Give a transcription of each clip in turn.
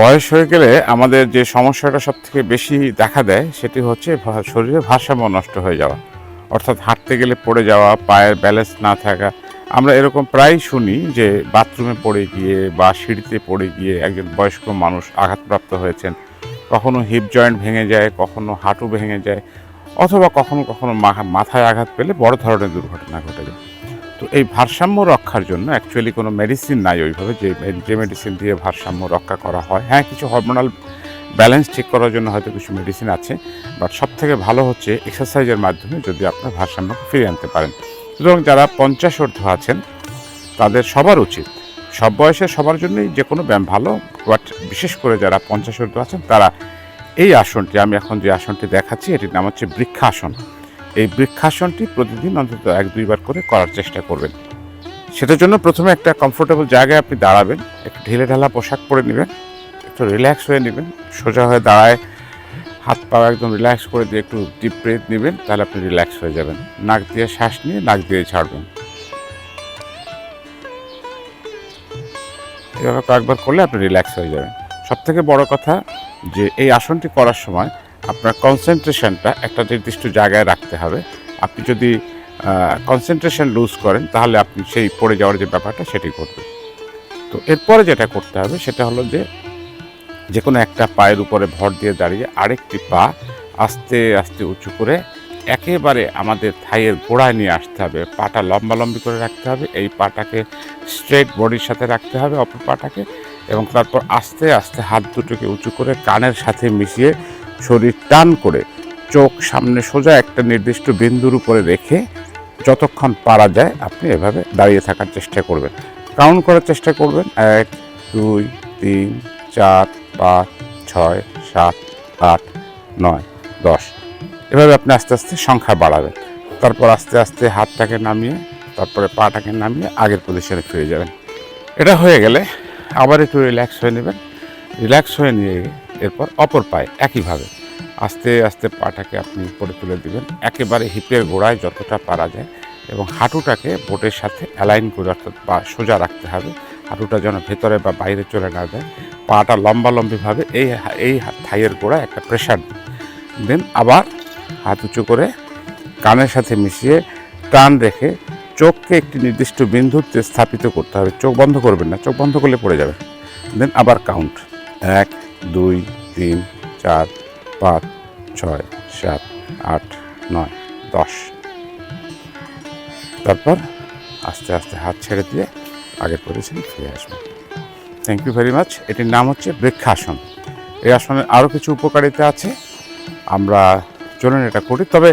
বয়স হয়ে গেলে আমাদের যে সমস্যাটা সব থেকে বেশি দেখা দেয় সেটি হচ্ছে শরীরে ভারসাম্য নষ্ট হয়ে যাওয়া। অর্থাৎ হাঁটতে গেলে পড়ে যাওয়া, পায়ের ব্যালেন্স না থাকা। আমরা এরকম প্রায় শুনি যে বাথরুমে পড়ে গিয়ে বা সিঁড়িতে পড়ে গিয়ে একজন বয়স্ক মানুষ আঘাতপ্রাপ্ত হয়েছেন। কখনো হিপ জয়েন্ট ভেঙে যায়, কখনো হাঁটু ভেঙে যায়, অথবা কখনো কখনো মাথায় আঘাত পেলে বড় ধরনের দুর্ঘটনা ঘটে যায়। এই ভারসাম্য রক্ষার জন্য অ্যাকচুয়ালি কোনো মেডিসিন নাই ওইভাবে, যে যে মেডিসিন দিয়ে ভারসাম্য রক্ষা করা হয়। হ্যাঁ কিছু হরমোনাল ব্যালেন্স ঠিক করার জন্য হয়তো কিছু মেডিসিন আছে বাট সব থেকে ভালো হচ্ছে এক্সারসাইজের মাধ্যমে যদি আপনার ভারসাম্যকে ফিরিয়ে আনতে পারেন। সুতরাং যারা পঞ্চাশ ঊর্ধ্ব আছেন, তাদের সবার উচিত। সব বয়সে সবার জন্যই যে কোনো ব্যায়াম ভালো বাট বিশেষ করে যারা পঞ্চাশ ঊর্ধ্ব আছেন, তারা এই আসনটি, আমি এখন যে আসনটি দেখাচ্ছি, এটির নাম হচ্ছে বৃক্ষাসন। এই বৃক্ষাসনটি প্রতিদিন অন্তত এক, দুইবার করে করার চেষ্টা করবেন। সেটার জন্য প্রথমে একটা কমফোর্টেবল জায়গায় আপনি দাঁড়াবেন, একটু ঢিলে ঢালা পোশাক পরে নেবেন, একটু রিল্যাক্স হয়ে নেবেন, সোজা হয়ে দাঁড়ায় হাত পা একদম রিল্যাক্স করে দিয়ে একটু ডিপ ব্রেথ নেবেন, তাহলে আপনি রিল্যাক্স হয়ে যাবেন। নাক দিয়ে শ্বাস নিয়ে নাক দিয়ে ছাড়বেন। এভাবে কয়েকবার করলে আপনি রিল্যাক্স হয়ে যাবেন। সবথেকে বড় কথা যে এই আসনটি করার সময় আপনার কনসেন্ট্রেশনটা একটা নির্দিষ্ট জায়গায় রাখতে হবে। আপনি যদি কনসেন্ট্রেশন লুজ করেন, তাহলে আপনি সেই পড়ে যাওয়ার যে ব্যাপারটা, সেটি করবে তো এরপরে যেটা করতে হবে, সেটা হলো যে যে কোনো একটা পায়ের উপরে ভর দিয়ে দাঁড়িয়ে আরেকটি পা আস্তে আস্তে উঁচু করে একেবারে আমাদের থাইয়ের গোড়ায় নিয়ে আসতে হবে। পাটা লম্বালম্বি করে রাখতে হবে, এই পাটাকে স্ট্রেট বডির সাথে রাখতে হবে, অপর পাটাকে, এবং তারপর আস্তে আস্তে হাত দুটোকে উঁচু করে কানের সাথে মিশিয়ে শরীর টান করে চোখ সামনে সোজা একটা নির্দিষ্ট বিন্দুর উপরে রেখে যতক্ষণ পারা যায় আপনি এভাবে দাঁড়িয়ে থাকার চেষ্টা করবেন। কাউন্ট করার চেষ্টা করবেন। এক, দুই, তিন, চার, পাঁচ, ছয়, সাত, আট, নয়, দশ। এভাবে আপনি আস্তে আস্তে সংখ্যা বাড়াবেন। তারপর আস্তে আস্তে হাতটাকে নামিয়ে, তারপরে পাটাকে নামিয়ে আগের পজিশনে ফিরে যাবেন। এটা হয়ে গেলে আবার একটু রিল্যাক্স হয়ে নেবেন। রিল্যাক্স হয়ে নিয়ে এরপর অপর পায়ে একইভাবে আস্তে আস্তে পাটাকে আপনি উপরে তুলে দিবেন। একেবারে হিপের গোড়ায় যতটা পারা যায় এবং হাঁটুটাকে বোটের সাথে অ্যালাইন করে অর্থাৎ বা সোজা রাখতে হবে। হাঁটুটা যেন ভেতরে বা বাইরে চলে না যায়। পাটা লম্বালম্বিভাবে এই এই থাইয়ের গোড়ায় একটা প্রেশার দেন। আবার হাত উঁচু করে কানের সাথে মিশিয়ে টান রেখে চোখকে একটি নির্দিষ্ট বিন্দুতে স্থাপিত করতে হবে। চোখ বন্ধ করবেন না, চোখ বন্ধ করলে পড়ে যাবে। দেন আবার কাউন্ট এক, দুই, তিন, চার পাঁচ, ছয়, সাত, আট, নয়, দশ। তারপর আস্তে আস্তে হাত ছেড়ে দিয়ে আগের পজিশনে ফিরে আসবেন থ্যাংক ইউ ভেরি মাচ এটির নাম হচ্ছে বৃক্ষাসন। এই আসনের আরও কিছু উপকারিতা আছে। আমরা চলুন এটা করি। তবে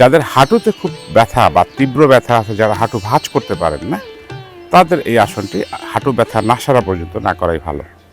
যাদের হাঁটুতে খুব ব্যথা বা তীব্র ব্যথা আছে, যারা হাঁটু ভাঁজ করতে পারেন না, তাদের এই আসনটি হাঁটু ব্যথা না সারা পর্যন্ত না করাই ভালো।